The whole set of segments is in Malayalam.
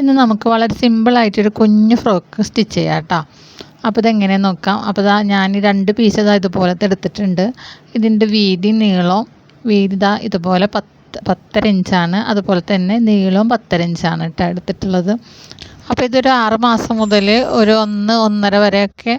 ഇന്ന് നമുക്ക് വളരെ സിമ്പിളായിട്ടൊരു കുഞ്ഞു ഫ്രോക്ക് സ്റ്റിച്ച് ചെയ്യാം കേട്ടോ. അപ്പോൾ ഇതെങ്ങനെ നോക്കാം. അപ്പോൾ ഇതാ ഞാൻ രണ്ട് പീസ് ഇതാ ഇതുപോലത്തെ എടുത്തിട്ടുണ്ട്. ഇതിന്റെ വീതി നീളം വീതി ഇതാ ഇതുപോലെ പത്ത് പത്തര ഇഞ്ചാണ് അതുപോലെ തന്നെ നീളവും പത്തര ഇഞ്ചാണ് കേട്ടോ എടുത്തിട്ടുള്ളത്. അപ്പോൾ ഇതൊരു ആറ് മാസം മുതൽ ഒരു ഒന്ന് ഒന്നര വരെയൊക്കെ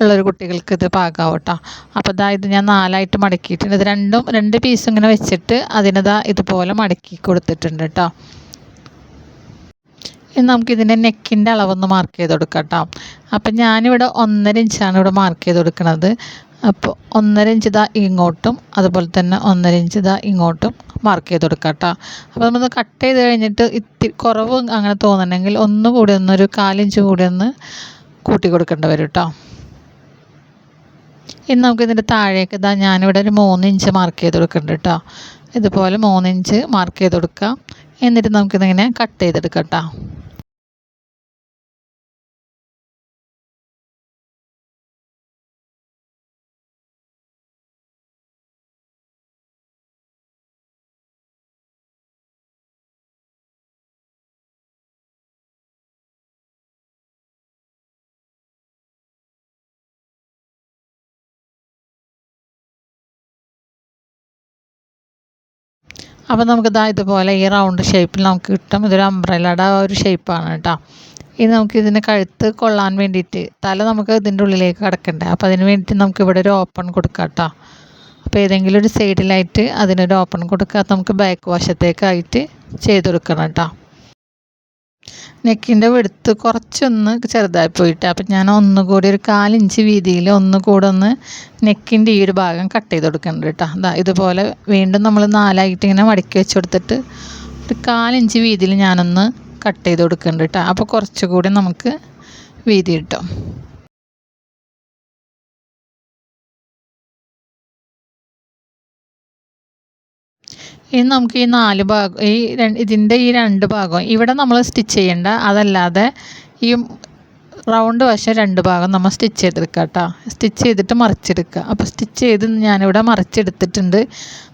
ഉള്ളൊരു കുട്ടികൾക്ക് ഇത് പാകാവും കേട്ടോ. അപ്പോൾ ഇതാ ഇത് ഞാൻ നാലായിട്ട് മടക്കിയിട്ടുണ്ട്. ഇത് രണ്ടും രണ്ട് പീസ് ഇങ്ങനെ വെച്ചിട്ട് അതിനിതാ ഇതുപോലെ മടക്കി കൊടുത്തിട്ടുണ്ട് കേട്ടോ. ഇനി നമുക്കിതിന്റെ നെക്കിന്റെ അളവൊന്ന് മാർക്ക് ചെയ്ത് കൊടുക്കാം കേട്ടോ അപ്പം ഞാനിവിടെ ഒന്നര ഇഞ്ചാണ് ഇവിടെ മാർക്ക് ചെയ്ത് കൊടുക്കുന്നത് അപ്പോൾ ഒന്നര ഇഞ്ച് ഇതാ ഇങ്ങോട്ടും അതുപോലെ തന്നെ ഒന്നര ഇഞ്ച് ഇതാ ഇങ്ങോട്ടും മാർക്ക് ചെയ്ത് കൊടുക്കാം കേട്ടോ അപ്പോൾ നമ്മൾ കട്ട് ചെയ്ത് കഴിഞ്ഞിട്ട് ഇത്തിരി കുറവ് അങ്ങനെ തോന്നണമെങ്കിൽ ഒന്നുകൂടി ഒരു കാലിഞ്ച് കൂടി ഒന്ന് കൂട്ടി കൊടുക്കേണ്ടി വരും കേട്ടോ ഇനി നമുക്ക് ഇതിന്റെ താഴേക്ക് ഇതാ ഞാനിവിടെ ഒരു മൂന്ന് ഇഞ്ച് മാർക്ക് ചെയ്ത് കൊടുക്കുന്നുണ്ട് കേട്ടോ ഇതുപോലെ മൂന്ന് ഇഞ്ച് മാർക്ക് ചെയ്ത് കൊടുക്കാം. എന്നിട്ട് നമുക്കിതിങ്ങനെ കട്ട് ചെയ്തെടുക്കാം കേട്ടോ അപ്പോൾ നമുക്ക് ഇതാ ഇതുപോലെ ഈ റൗണ്ട് ഷേപ്പിൽ നമുക്ക് കിട്ടും. ഇതൊരു അംബ്രല്ലയുടെ ഒരു ഷേപ്പാണ് കേട്ടോ ഇത് നമുക്ക് ഇതിന്റെ കഴുത്ത് കൊള്ളാൻ വേണ്ടിയിട്ട് തല നമുക്ക് ഇതിന്റെ ഉള്ളിലേക്ക് കിടക്കണ്ടേ? അപ്പോൾ അതിന് വേണ്ടിയിട്ട് നമുക്ക് ഇവിടെ ഒരു ഓപ്പൺ കൊടുക്കാം കേട്ടോ അപ്പോൾ ഏതെങ്കിലും ഒരു സൈഡിലായിട്ട് അതിനൊരു ഓപ്പൺ കൊടുക്കുക നമുക്ക് ബാക്ക് വശത്തേക്കായിട്ട് ചെയ്ത് കൊടുക്കണം കേട്ടോ നെക്കിന്റെ വെടുത്ത് കുറച്ചൊന്ന് ചെറുതായി പോയിട്ട്. അപ്പം ഞാൻ ഒന്നുകൂടി ഒരു കാലിഞ്ച് വീതിയിൽ ഒന്നുകൂടെ ഒന്ന് നെക്കിന്റെ ഈ ഒരു ഭാഗം കട്ട് ചെയ്ത് കൊടുക്കുന്നുണ്ട് കേട്ടോ. അതാ ഇതുപോലെ വീണ്ടും നമ്മൾ നാലായിട്ട് ഇങ്ങനെ മടക്കി വെച്ച് കൊടുത്തിട്ട് ഒരു കാലിഞ്ച് വീതിയിൽ ഞാനൊന്ന് കട്ട് ചെയ്ത് കൊടുക്കുന്നുണ്ട് കേട്ടോ. അപ്പോൾ കുറച്ചുകൂടി നമുക്ക് വീതി കിട്ടും. ഇനി നമുക്ക് ഈ നാല് ഭാഗം ഈ ഇതിന്റെ ഈ രണ്ട് ഭാഗം ഇവിടെ നമ്മൾ സ്റ്റിച്ച് ചെയ്യേണ്ട. അതല്ലാതെ ഈ റൗണ്ട് വശം രണ്ട് ഭാഗം നമ്മൾ സ്റ്റിച്ച് ചെയ്തെടുക്കുക കേട്ടോ സ്റ്റിച്ച് ചെയ്തിട്ട് മറിച്ചെടുക്കുക അപ്പോൾ സ്റ്റിച്ച് ചെയ്ത് ഞാനിവിടെ മറിച്ചെടുത്തിട്ടുണ്ട്.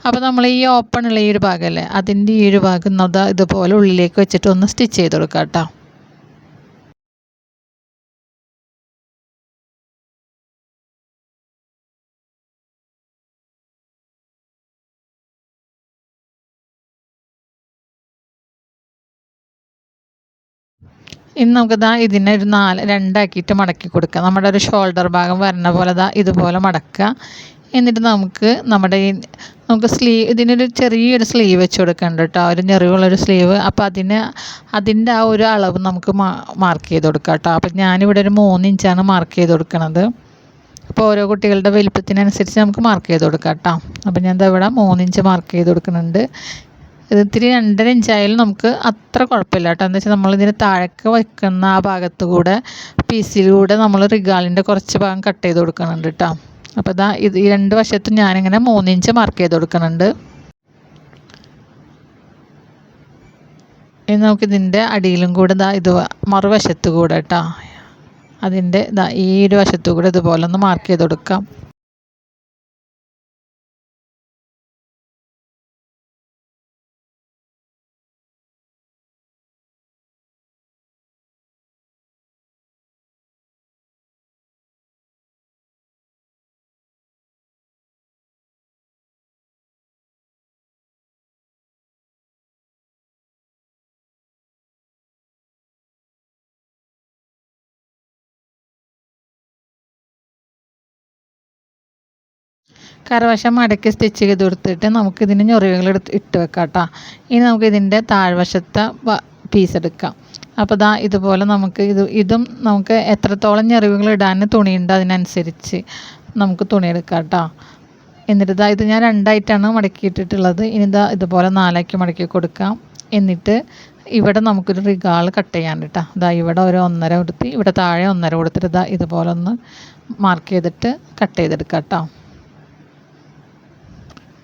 അപ്പോൾ നമ്മൾ ഈ ഓപ്പണുള്ള ഈ ഒരു ഭാഗമല്ലേ അതിന്റെ ഈ ഒരു ഭാഗം ഇതുപോലെ ഉള്ളിലേക്ക് വെച്ചിട്ട് ഒന്ന് സ്റ്റിച്ച് ചെയ്ത് കൊടുക്കുക കേട്ടോ ഇനി നമുക്ക് ദാ ഇതിനെ ഒരു നാല് രണ്ടാക്കിയിട്ട് മടക്കി കൊടുക്കാം. നമ്മുടെ ഒരു ഷോൾഡർ ഭാഗം വരണ പോലെ ദാ ഇതുപോലെ മടക്കുക. എന്നിട്ട് നമുക്ക് നമ്മുടെ ഈ നമുക്ക് സ്ലീവ് ഇതിനൊരു ചെറിയൊരു സ്ലീവ് വെച്ച് കൊടുക്കണ്ട കേട്ടോ. ഒരു ഞെറിവുള്ളൊരു സ്ലീവ്. അപ്പോൾ അതിന് അതിന്റെ ആ ഒരു അളവ് നമുക്ക് മാർക്ക് ചെയ്ത് കൊടുക്കാം കേട്ടോ. അപ്പം ഞാനിവിടെ ഒരു മൂന്ന് ഇഞ്ചാണ് മാർക്ക് ചെയ്ത് കൊടുക്കുന്നത് അപ്പോൾ ഓരോ കുട്ടികളുടെ വലിപ്പത്തിനനുസരിച്ച് നമുക്ക് മാർക്ക് ചെയ്ത് കൊടുക്കാം കേട്ടോ. അപ്പം ഞാൻ ഇവിടെ മൂന്ന് ഇഞ്ച് മാർക്ക് ചെയ്ത് കൊടുക്കുന്നുണ്ട്. ഇത് ഇത്തിരി രണ്ടര ഇഞ്ചായാലും നമുക്ക് അത്ര കുഴപ്പമില്ല കേട്ടോ. എന്താ വെച്ചാൽ നമ്മളിതിന് താഴേക്ക് വയ്ക്കുന്ന ആ ഭാഗത്ത് കൂടെ പീസിലൂടെ നമ്മൾ റിഗാളിന്റെ കുറച്ച് ഭാഗം കട്ട് ചെയ്ത് കൊടുക്കുന്നുണ്ട് കേട്ടോ. അപ്പോൾ ഇതാ ഇത് ഈ രണ്ട് വശത്തും ഞാനിങ്ങനെ മൂന്നിഞ്ച് മാർക്ക് ചെയ്ത് കൊടുക്കുന്നുണ്ട്. ഇനി നമുക്കിതിന്റെ അടിയിലും കൂടെ ഇതാ ഇത് മറുവശത്ത് കൂടെ കേട്ടോ. അതിന്റെ ഇതാ ഈ ഒരു വശത്തു കൂടെ ഇതുപോലെ ഒന്ന് മാർക്ക് ചെയ്ത് കൊടുക്കാം. കരവശം മടക്കി സ്റ്റിച്ച് ചെയ്ത് കൊടുത്തിട്ട് നമുക്കിതിന് ഞൊറിവുകൾ എടുത്ത് ഇട്ട് വെക്കാം കേട്ടോ ഇനി നമുക്ക് ഇതിന്റെ താഴ്വശത്തെ പീസ് എടുക്കാം. അപ്പോൾ ദാ ഇതുപോലെ നമുക്ക് ഇത് ഇതും നമുക്ക് എത്രത്തോളം ഞെറിവുകൾ ഇടാൻ തുണിയുണ്ട് അതിനനുസരിച്ച് നമുക്ക് തുണി എടുക്കാം കേട്ടോ എന്നിട്ട് ഇതാ ഇത് ഞാൻ രണ്ടായിട്ടാണ് മടക്കിയിട്ടിട്ടുള്ളത്. ഇനി ഇതാ ഇതുപോലെ നാലാക്കി മടക്കി കൊടുക്കാം. എന്നിട്ട് ഇവിടെ നമുക്കൊരു റിഗാൾ കട്ട് ചെയ്യാൻ കേട്ടോ ഇതാ ഇവിടെ ഒരു ഒന്നര കൊടുത്ത് ഇവിടെ താഴെ ഒന്നര കൊടുത്തിട്ട് ഇതാ ഇതുപോലെ ഒന്ന് മാർക്ക് ചെയ്തിട്ട് കട്ട് ചെയ്തെടുക്കാം കേട്ടോ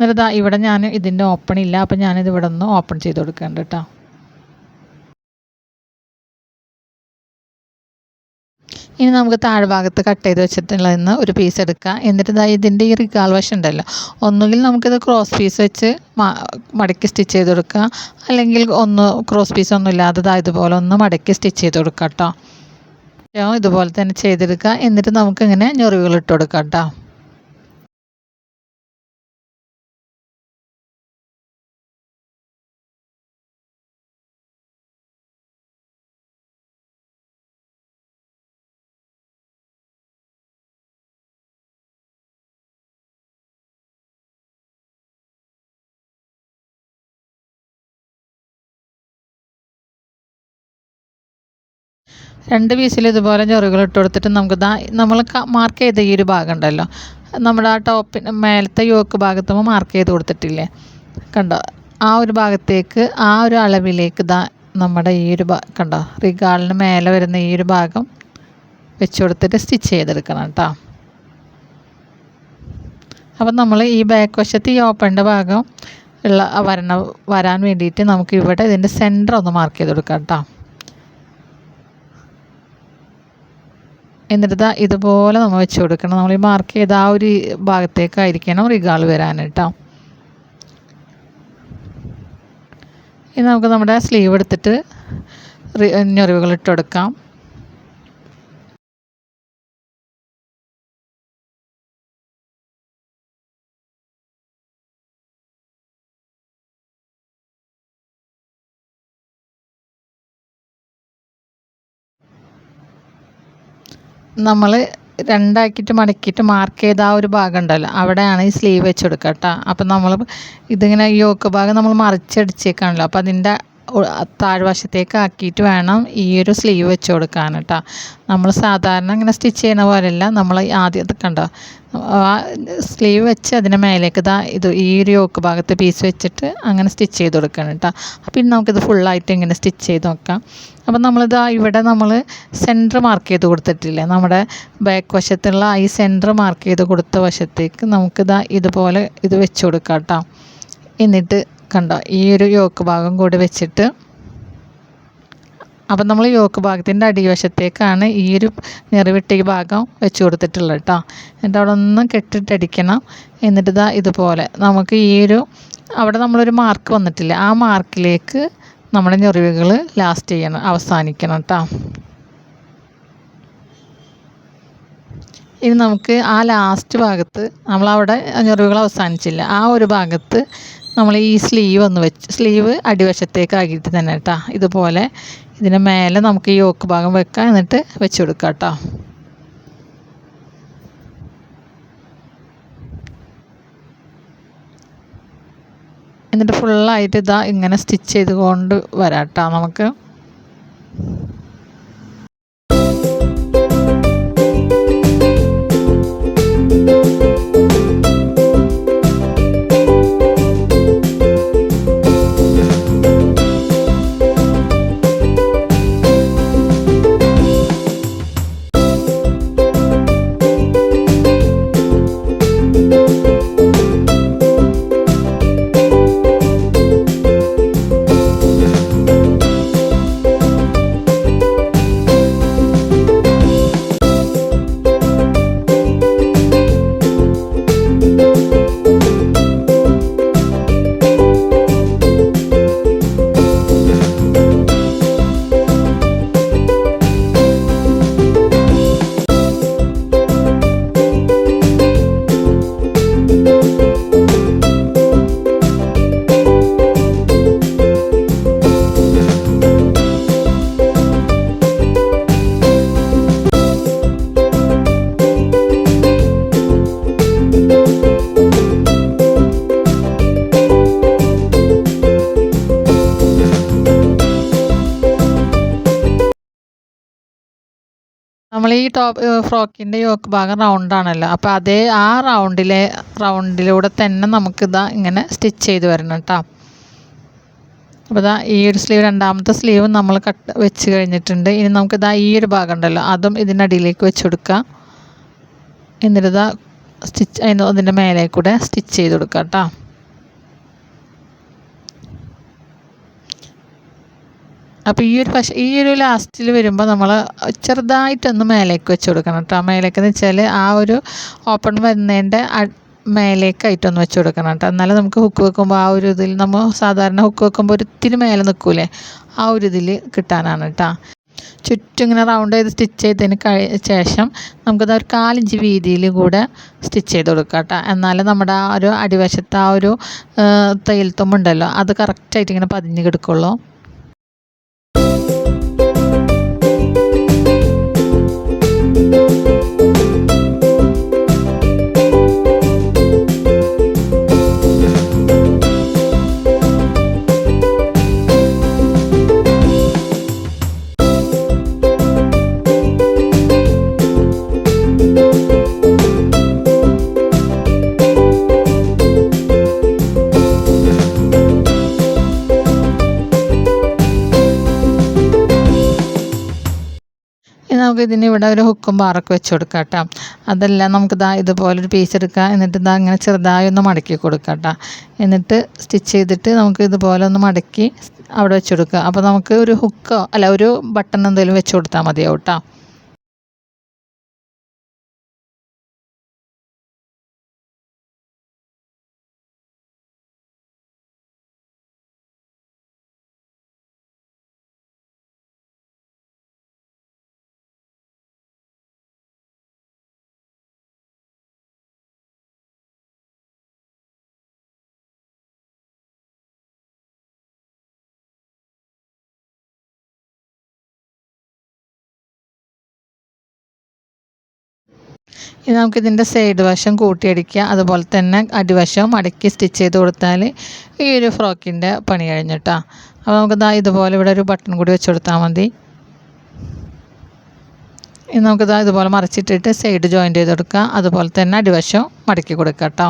എന്നിട്ട് ഇവിടെ ഞാൻ ഇതിന്റെ ഓപ്പൺ ഇല്ല അപ്പം ഞാനിത് ഇവിടെ നിന്ന് ഓപ്പൺ ചെയ്ത് കൊടുക്കുന്നുണ്ട് കേട്ടോ ഇനി നമുക്ക് താഴ്ഭാഗത്ത് കട്ട് ചെയ്ത് വെച്ചിട്ടുള്ളതിന്ന് ഒരു പീസ് എടുക്കുക എന്നിട്ട് ഇതാ ഇതിന്റെ ഈ റിഗാൾ വശം ഉണ്ടല്ലോ. ഒന്നുകിൽ നമുക്കിത് ക്രോസ് പീസ് വെച്ച് മടക്കി സ്റ്റിച്ച് ചെയ്ത് കൊടുക്കുക അല്ലെങ്കിൽ ഒന്ന് ക്രോസ് പീസ് ഒന്നും ഇല്ലാതെ ഇതാ ഇതുപോലെ ഒന്ന് മടക്കി സ്റ്റിച്ച് ചെയ്ത് കൊടുക്കുക കേട്ടോ ഇതുപോലെ തന്നെ ചെയ്തെടുക്കുക എന്നിട്ട് നമുക്കിങ്ങനെ ഞൊറിവുകൾ ഇട്ട് കൊടുക്കാം കേട്ടോ രണ്ട് പീസിൽ ഇതുപോലെ ചെറുകൾ ഇട്ട് കൊടുത്തിട്ട് നമുക്ക് ദാ നമ്മൾ മാർക്ക് ചെയ്ത ഈ ഒരു ഭാഗം ഉണ്ടല്ലോ. നമ്മുടെ ആ ടോപ്പിന് മേലത്തെ യോക്ക് ഭാഗത്തുമ്പോൾ മാർക്ക് ചെയ്ത് കൊടുത്തിട്ടില്ലേ? കണ്ടോ? ആ ഒരു ഭാഗത്തേക്ക് ആ ഒരു അളവിലേക്ക് ദാ നമ്മുടെ ഈ ഒരു കണ്ടോ? റിഗാളിന് മേലെ വരുന്ന ഈ ഒരു ഭാഗം വെച്ച് കൊടുത്തിട്ട് സ്റ്റിച്ച് ചെയ്തെടുക്കണം കേട്ടോ. അപ്പം നമ്മൾ ഈ ബാക്ക് വശത്ത് ഈ ഓപ്പണിന്റെ ഭാഗം ഉള്ള വരണ വരാൻ വേണ്ടിയിട്ട് നമുക്ക് ഇവിടെ ഇതിന്റെ സെന്റർ ഒന്ന് മാർക്ക് ചെയ്ത് കൊടുക്കാം കേട്ടോ. എന്നിട്ട് ഇതുപോലെ നമ്മൾ വെച്ച് കൊടുക്കണം. നമ്മൾ ഈ മാർക്ക് ചെയ്ത ആ ഒരു ഭാഗത്തേക്കായിരിക്കണം റിഗാൾ വരാൻ കേട്ടോ ഇനി നമുക്ക് നമ്മുടെ സ്ലീവ് എടുത്തിട്ട് ഞൊറിവുകൾ ഇട്ട് കൊടുക്കാം. നമ്മൾ രണ്ടാക്കിയിട്ട് മടക്കിയിട്ട് മാർക്ക് ചെയ്ത ആ ഒരു ഭാഗം ഉണ്ടല്ലോ. അവിടെയാണ് ഈ സ്ലീവ് വെച്ച് കൊടുക്കുക കേട്ടോ അപ്പം നമ്മൾ ഇതിങ്ങനെ ഈ യോക്ക് ഭാഗം നമ്മൾ മറിച്ചടിച്ചേക്കാണല്ലോ. അപ്പോൾ അതിന്റെ താഴ്വശത്തേക്ക് ആക്കിയിട്ട് വേണം ഈ ഒരു സ്ലീവ് വെച്ച് കൊടുക്കാൻ കേട്ടോ. നമ്മൾ സാധാരണ ഇങ്ങനെ സ്റ്റിച്ച് ചെയ്യുന്ന പോലെയല്ല നമ്മൾ ആദ്യം കണ്ടോ? ആ സ്ലീവ് വെച്ച് അതിന് മേലേക്ക് ഇതാ ഇത് ഈ ഒരു യോക്ക് ഭാഗത്ത് പീസ് വെച്ചിട്ട് അങ്ങനെ സ്റ്റിച്ച് ചെയ്ത് കൊടുക്കണം കേട്ടോ. പിന്നെ നമുക്കിത് ഫുള്ളായിട്ട് ഇങ്ങനെ സ്റ്റിച്ച് ചെയ്ത് നോക്കാം. അപ്പം നമ്മളിതാ ഇവിടെ നമ്മൾ സെന്റർ മാർക്ക് ചെയ്ത് കൊടുത്തിട്ടില്ലേ? നമ്മുടെ ബാക്ക് വശത്തുള്ള ഈ സെന്റർ മാർക്ക് ചെയ്ത് കൊടുത്ത വശത്തേക്ക് നമുക്കിതാ ഇതുപോലെ ഇത് വെച്ച് കൊടുക്കാം കേട്ടോ. എന്നിട്ട് കണ്ടോ ഈ ഒരു യോക്ക് ഭാഗം കൂടി വെച്ചിട്ട്. അപ്പം നമ്മൾ യോക്ക് ഭാഗത്തിന്റെ അടിവശത്തേക്കാണ് ഈ ഒരു നിറവിട്ട ഈ ഭാഗം വെച്ച് കൊടുത്തിട്ടുള്ളത് കേട്ടോ എന്നിട്ട് അവിടെ ഒന്നും കെട്ടിട്ടടിക്കണം. എന്നിട്ട് ഇതാ ഇതുപോലെ നമുക്ക് ഈ ഒരു അവിടെ നമ്മളൊരു മാർക്ക് വന്നിട്ടില്ല ആ മാർക്കിലേക്ക് നമ്മുടെ ഞൊറിവുകൾ ലാസ്റ്റ് ചെയ്യണം അവസാനിക്കണം കേട്ടോ ഇനി നമുക്ക് ആ ലാസ്റ്റ് ഭാഗത്ത് നമ്മളവിടെ ഞൊറിവുകൾ അവസാനിച്ചില്ല. ആ ഒരു ഭാഗത്ത് നമ്മൾ ഈ സ്ലീവ് ഒന്ന് വെച്ച് സ്ലീവ് അടിവശത്തേക്ക് ആക്കിയിട്ട് തന്നെ കേട്ടോ ഇതുപോലെ ഇതിന് മേലെ നമുക്ക് ഈ യോക്ക് ഭാഗം വെക്കാം. എന്നിട്ട് വെച്ച് കൊടുക്കാം കേട്ടോ എന്നിട്ട് ഫുള്ളായിട്ട് ഇതാ ഇങ്ങനെ സ്റ്റിച്ച് ചെയ്ത് കൊണ്ട് വരാം കേട്ടോ നമുക്ക്. ടോപ്പ് ഫ്രോക്കിന്റെ യോക്ക് ഭാഗം റൗണ്ടാണല്ലോ അപ്പോൾ അതേ ആ റൗണ്ടിലെ റൗണ്ടിലൂടെ തന്നെ നമുക്കിതാ ഇങ്ങനെ സ്റ്റിച്ച് ചെയ്ത് വരണം കേട്ടോ അപ്പോൾ ഇതാ ഈ ഒരു സ്ലീവ് രണ്ടാമത്തെ സ്ലീവ് നമ്മൾ കട്ട് വെച്ച് കഴിഞ്ഞിട്ടുണ്ട്. ഇനി നമുക്ക് ഇതാ ഈ ഒരു ഭാഗം ഉണ്ടല്ലോ. അതും ഇതിനടിയിലേക്ക് വെച്ച് കൊടുക്കാം. എന്നിട്ട് സ്റ്റിച്ച് അതിന്റെ മേലെ കൂടെ സ്റ്റിച്ച് ചെയ്ത് കൊടുക്കാം കേട്ടോ അപ്പോൾ ഈ ഒരു പക്ഷേ ഈ ഒരു ലാസ്റ്റിൽ വരുമ്പോൾ നമ്മൾ ചെറുതായിട്ടൊന്ന് മേലേക്ക് വെച്ച് കൊടുക്കണം കേട്ടോ മേലേക്ക് എന്ന് വെച്ചാൽ ആ ഒരു ഓപ്പൺ വരുന്നതിന്റെ മേലേക്കായിട്ടൊന്ന് വെച്ച് കൊടുക്കണം കേട്ടോ എന്നാലും നമുക്ക് ഹുക്ക് വെക്കുമ്പോൾ ആ ഒരു ഇതിൽ നമ്മൾ സാധാരണ ഹുക്ക് വെക്കുമ്പോൾ ഒരിത്തിരി മേലെ നിൽക്കൂലേ ആ ഒരു ഇതിൽ കിട്ടാനാണ് കേട്ടോ ചുറ്റും ഇങ്ങനെ റൗണ്ട് ചെയ്ത് സ്റ്റിച്ച് ചെയ്തതിന് കഴി ശേഷം നമുക്കത് ഒരു കാലിഞ്ച് വീതിയിൽ കൂടെ സ്റ്റിച്ച് ചെയ്ത് കൊടുക്കാം കേട്ടോ എന്നാലും നമ്മുടെ ആ ഒരു അടിവശത്ത് ആ ഒരു തയ്യൽ തുമ്പുണ്ടല്ലോ അത് കറക്റ്റായിട്ട് ഇങ്ങനെ പതിഞ്ഞ് കിടക്കുള്ളൂ. നമുക്ക് ഇതിന് ഇവിടെ ഒരു ഹുക്കും ബാറൊക്കെ വെച്ച് കൊടുക്കാം കേട്ടോ. അതല്ല നമുക്ക് ഇതാ ഇതുപോലൊരു പീസ് എടുക്കുക എന്നിട്ട് ഇതാ ഇങ്ങനെ ചെറുതായി ഒന്ന് മടക്കി കൊടുക്കാം കേട്ടോ. എന്നിട്ട് സ്റ്റിച്ച് ചെയ്തിട്ട് നമുക്ക് ഇതുപോലെ ഒന്ന് മടക്കി അവിടെ വെച്ച് കൊടുക്കുക അപ്പോൾ നമുക്ക് ഒരു ഹുക്കോ അല്ല ഒരു ബട്ടൺ എന്തെങ്കിലും വെച്ച് കൊടുത്താൽ മതിയാവും കേട്ടോ. ഇനി നമുക്കിതിന്റെ സൈഡ് വശം കൂട്ടിയടിക്കുക അതുപോലെ തന്നെ അടിവശവും മടക്കി സ്റ്റിച്ച് ചെയ്ത് കൊടുത്താൽ ഈ ഒരു ഫ്രോക്കിന്റെ പണി കഴിഞ്ഞിട്ടാ അപ്പോൾ നമുക്ക് നമുക്കിതാ ഇതുപോലെ ഇവിടെ ഒരു ബട്ടൺ കൂടി വെച്ച് കൊടുത്താൽ മതി. ഇനി നമുക്കിതാ ഇതുപോലെ മറിച്ചിട്ടിട്ട് സൈഡ് ജോയിന്റ് ചെയ്ത് കൊടുക്കുക അതുപോലെ തന്നെ അടിവശം മടക്കി കൊടുക്കുക കേട്ടോ